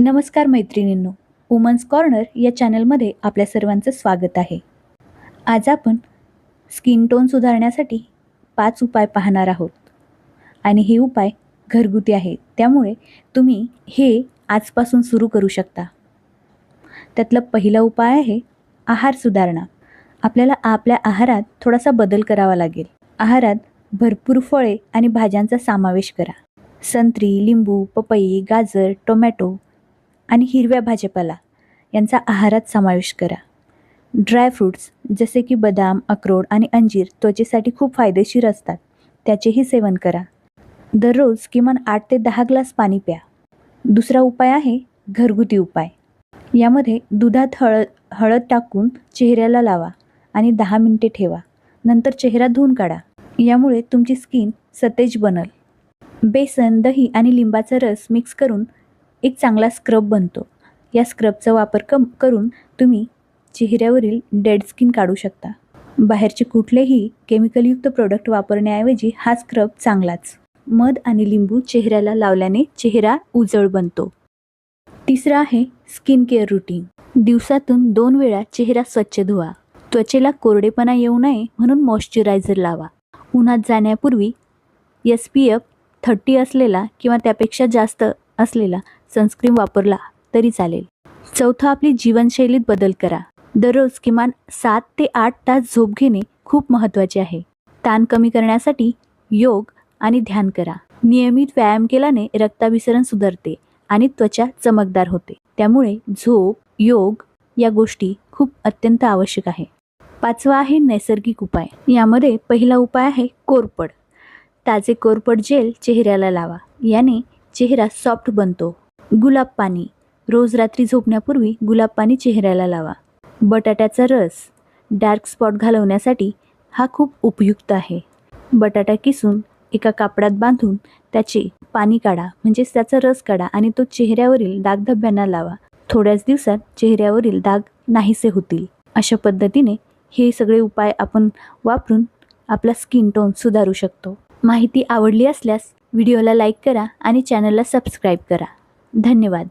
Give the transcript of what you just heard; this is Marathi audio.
नमस्कार मैत्रिणींनो वुमन्स कॉर्नर या चॅनलमध्ये आपल्या सर्वांचं स्वागत आहे. आज आपण स्किन टोन सुधारण्यासाठी पाच उपाय पाहणार आहोत. आणि हे उपाय घरगुती आहेत. त्यामुळे तुम्ही हे आजपासून सुरू करू शकता. त्यातला पहिला उपाय आहे आहार सुधारणा. आपल्याला आपल्या आहारात थोडासा बदल करावा लागेल. आहारात भरपूर फळे आणि भाज्यांचा समावेश करा. संत्री लिंबू पपई गाजर टोमॅटो आणि हिरव्या भाजीपाला. यांचा आहारात समावेश करा. ड्रायफ्रूट्स जसे की बदाम अक्रोड आणि अंजीर त्वचेसाठी खूप फायदेशीर असतात. त्याचेही सेवन करा. दररोज किमान आठ ते दहा ग्लास पाणी प्या. दुसरा उपाय आहे घरगुती उपाय. यामध्ये दुधात हळद हळद टाकून चेहऱ्याला लावा आणि दहा मिनटे ठेवा. नंतर चेहरा धुवून काढा. यामुळे तुमची स्किन सतेज बनल. बेसन दही आणि लिंबाचा रस मिक्स करून एक चांगला स्क्रब बनतो. या स्क्रबचा वापर कम करून तुम्ही चेहऱ्यावरील डेड स्किन काढू शकता. बाहेरचे कुठलेही केमिकलयुक्त प्रोडक्ट वापरण्याऐवजी हा स्क्रब चांगलाच. मध आणि लिंबू चेहऱ्याला लावल्याने चेहरा उजळ बनतो. तिसरा आहे स्किन केअर रुटीन. दिवसातून दोन वेळा चेहरा स्वच्छ धुवा. त्वचेला कोरडेपणा येऊ नये म्हणून मॉइश्चरायझर लावा. उन्हात जाण्यापूर्वी एस पी एफ थर्टी असलेला किंवा त्यापेक्षा जास्त असलेला सनस्क्रीन वापरला तरी चालेल. चौथं आपली जीवनशैलीत बदल करा. दररोज किमान सात ते आठ तास झोप घेणे खूप महत्त्वाचे आहे. ताण कमी करण्यासाठी योग आणि ध्यान करा. नियमित व्यायाम केल्याने रक्ताभिसरण सुधारते आणि त्वचा चमकदार होते. त्यामुळे झोप योग या गोष्टी खूप अत्यंत आवश्यक आहे. पाचवा आहे नैसर्गिक उपाय. यामध्ये पहिला उपाय आहे कोरपड. ताजे कोरपड जेल चेहऱ्याला लावा. याने चेहरा सॉफ्ट बनतो. गुलाब पाणी. रोज रात्री झोपण्यापूर्वी गुलाब पाणी चेहऱ्याला लावा. बटाट्याचा रस. डार्क स्पॉट घालवण्यासाठी हा खूप उपयुक्त आहे. बटाटा किसून एका कापडात बांधून त्याचे पाणी काढा म्हणजेच त्याचा रस काढा आणि तो चेहऱ्यावरील दागधब्यांना लावा. थोड्याच दिवसात चेहऱ्यावरील दाग नाहीसे होतील. अशा पद्धतीने हे सगळे उपाय आपण वापरून आपला स्किन टोन सुधारू शकतो. माहिती आवडली असल्यास व्हिडिओला लाईक करा आणि चॅनलला सबस्क्राईब करा. धन्यवाद.